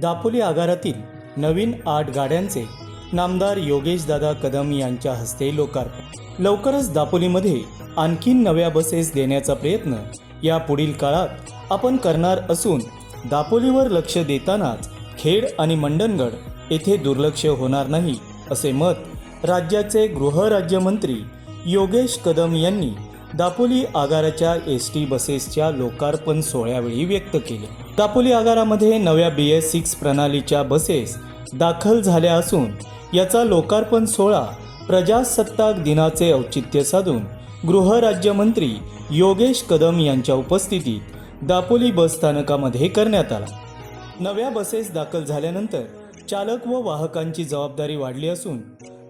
दापोली आगारातील नवीन आठ गाड्यांचे नामदार योगेशदादा कदम यांच्या हस्ते लोकार्पण. लवकरच दापोलीमध्ये आणखीन नव्या बसेस देण्याचा प्रयत्न या पुढील काळात आपण करणार असून दापोलीवर लक्ष देतानाच खेड आणि मंडणगड येथे दुर्लक्ष होणार नाही असे मत राज्याचे गृहराज्यमंत्री योगेश कदम यांनी दापोली आगाराच्या एस टी बसेसच्या लोकार्पण सोहळ्यावेळी व्यक्त केले. दापोली आगारामध्ये नव्या बी एस सिक्स प्रणालीच्या बसेस दाखल झाल्या असून याचा लोकार्पण सोहळा प्रजासत्ताक दिनाचे औचित्य साधून गृहराज्यमंत्री योगेश कदम यांच्या उपस्थितीत दापोली बस स्थानकामध्ये करण्यात आला. नव्या बसेस दाखल झाल्यानंतर चालक व वाहकांची जबाबदारी वाढली असून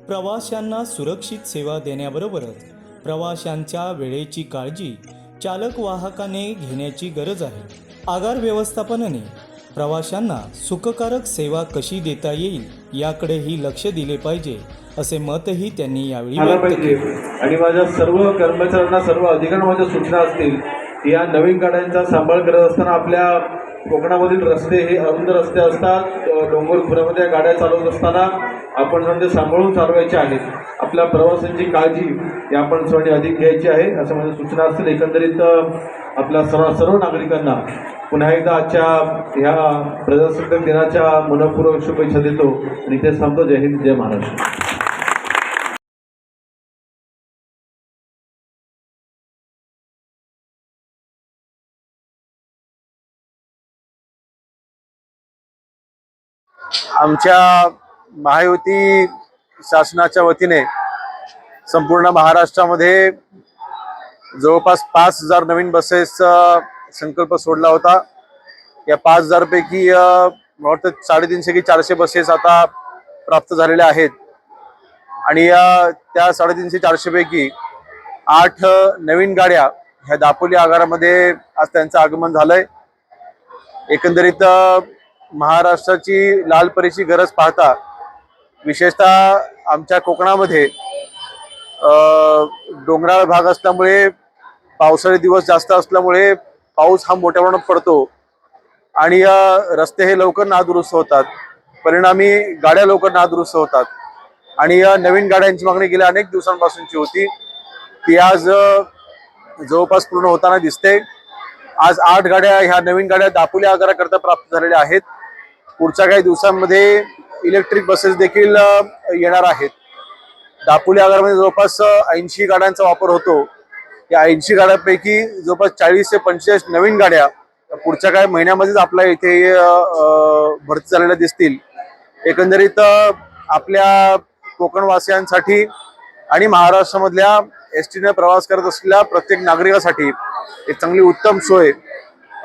प्रवाशांना सुरक्षित सेवा देण्याबरोबरच प्रवाशांच्या वेळेची काळजी चालक वाहकाने घेण्याची गरज आहे. आगार व्यवस्थापनाने प्रवाशांना सुखकारक सेवा कशी देता येईल याकडेही लक्ष दिले पाहिजे असे मतही त्यांनी यावेळी पाहिजे. आणि माझ्या सर्व कर्मचाऱ्यांना सर्व अधिकाऱ्यांना माझ्या सूचना असतील या नवीन गाड्यांचा सांभाळ करत असताना आपल्या कोकणामधील रस्ते हे अरुंद रस्ते असतात. डोंगरपुरामध्ये डोंगर गाड्या चालवत असताना आपण म्हणजे सांभाळून चालवायचे आहेत. आपल्या प्रवाशांची काळजी ही आपण सर्वांनी अधिक घ्यायची आहे. असं म्हणजे सूचना असतील. एकंदरीत आपल्या सर्व सर्व नागरिकांना पुन्हा एकदा आजच्या ह्या प्रजासत्ताक दिनाच्या मनपूर्वक शुभेच्छा देतो. आणि ते सांगतो जय हिंद जय महाराष्ट्र. आमच्या महायुती शासनाच्या वतीने संपूर्ण महाराष्ट्रामध्ये जवळपास पाच हजार नवीन बसेसचा संकल्प सोडला होता. या पाच हजारपैकी वाटतं साडेतीनशे की चारशे बसेस आता प्राप्त झालेल्या आहेत. आणि या त्या साडेतीनशे चारशेपैकी आठ नवीन गाड्या ह्या दापोली आगारामध्ये आज त्यांचं आगमन झालंय. एकंदरीत महाराष्ट्राची लाल परीची गरज पाहता विशेषतः आमच्या कोकणामध्ये डोंगराळ भाग असल्यामुळे पावसाळे दिवस जास्त असल्यामुळे पाऊस हा मोठ्या प्रमाणात पडतो आणि रस्ते हे लवकर नादुरुस्त होतात. परिणामी गाड्या लवकर नादुरुस्त होतात. आणि या नवीन गाड्यांची मागणी गेल्या अनेक दिवसांपासूनची होती. ती आज जवळपास पूर्ण होताना दिसते. आज आठ गाड्या ह्या नवीन गाड्या दापोली आगाराकरता प्राप्त झालेल्या आहेत. पुढच्या काही दिवसांमध्ये इलेक्ट्रिक बसेस देखील येणार आहेत. दापोली आगारामध्ये जवळपास ऐंशी गाड्यांचा वापर होतो. या ऐंशी गाड्यांपैकी जवळपास चाळीस ते पंचेचाळीस नवीन गाड्या पुढच्या काही महिन्यामध्येच आपल्या इथे भरती झालेल्या दिसतील. एकंदरीत आपल्या कोकणवासियांसाठी आणि महाराष्ट्रामधल्या एस टीने प्रवास करत असलेल्या प्रत्येक नागरिकासाठी एक चांगली उत्तम सोय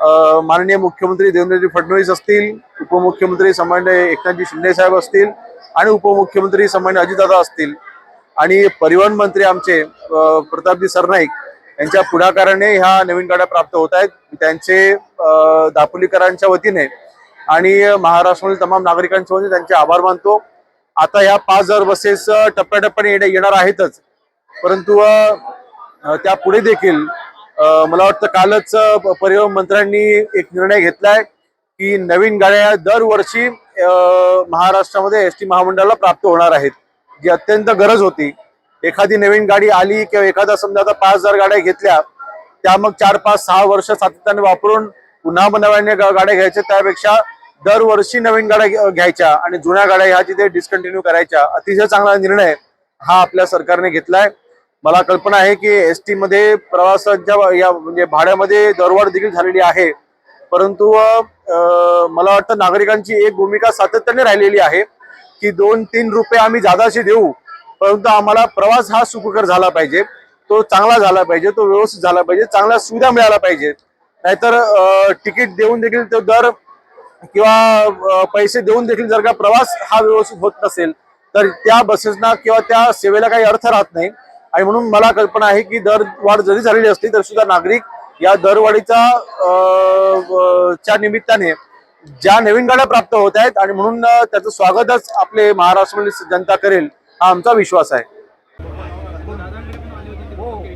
माननीय मुख्यमंत्री देवेंद्रजी फडणवीस असतील उपमुख्यमंत्री सामान्य एकनाथजी शिंदे साहेब असतील आणि उपमुख्यमंत्री सामान्य अजितदादा असतील आणि परिवहन मंत्री आमचे प्रतापजी सरनाईक यांच्या पुढाकाराने ह्या नवीन गाड्या प्राप्त होत आहेत. त्यांचे दापोलीकरांच्या वतीने आणि महाराष्ट्रामधील तमाम नागरिकांच्या वतीने त्यांचे आभार मानतो. आता ह्या पाच हजार बसेस टप्प्याटप्प्याने येणार आहेतच. परंतु त्या पुढे देखील मला वाटतं कालच परिवहन मंत्र्यांनी एक निर्णय घेतलाय की नवीन गाड्या दरवर्षी महाराष्ट्रामध्ये एस टी महामंडळाला प्राप्त होणार आहेत जी अत्यंत गरज होती. एखादी नवीन गाडी आली किंवा एखादा समजा आता पाच हजार गाड्या घेतल्या त्या मग चार पाच सहा वर्ष सातत्याने वापरून पुन्हा नव्याने गाड्या घ्यायच्या त्यापेक्षा दरवर्षी नवीन गाड्या घ्यायच्या आणि जुन्या गाड्या ह्या तिथे डिस्कंटिन्यू करायच्या अतिशय चांगला निर्णय हा आपल्या सरकारने घेतलाय. मला कल्पना आहे की एस टी मध्ये प्रवासाच्या या म्हणजे भाड्यामध्ये दरवाढ देखील झालेली आहे. परंतु मला वाटतं नागरिकांची एक भूमिका सातत्याने राहिलेली आहे की दोन तीन रुपये आम्ही जादाशी देऊ. परंतु आम्हाला प्रवास हा सुखकर झाला पाहिजे. तो चांगला झाला पाहिजे तो व्यवस्थित झाला पाहिजे चांगल्या सुविधा मिळाल्या पाहिजे. नाहीतर तिकीट देऊन देखील तो दर किंवा पैसे देऊन देखील जर का प्रवास हा व्यवस्थित होत नसेल तर त्या बसेसना किंवा त्या सेवेला काही अर्थ राहत नाही. आणि म्हणून मला कल्पना आहे की दर वाढ जरी झालेली असली तरी सुद्धा नागरिक या दरवाढीचा च्या निमित्ताने ज्या नवीन गाड्या प्राप्त होत आहेत आणि म्हणून त्याचं स्वागतच आपले महाराष्ट्रातील जनता करेल हा आमचा विश्वास आहे. हो.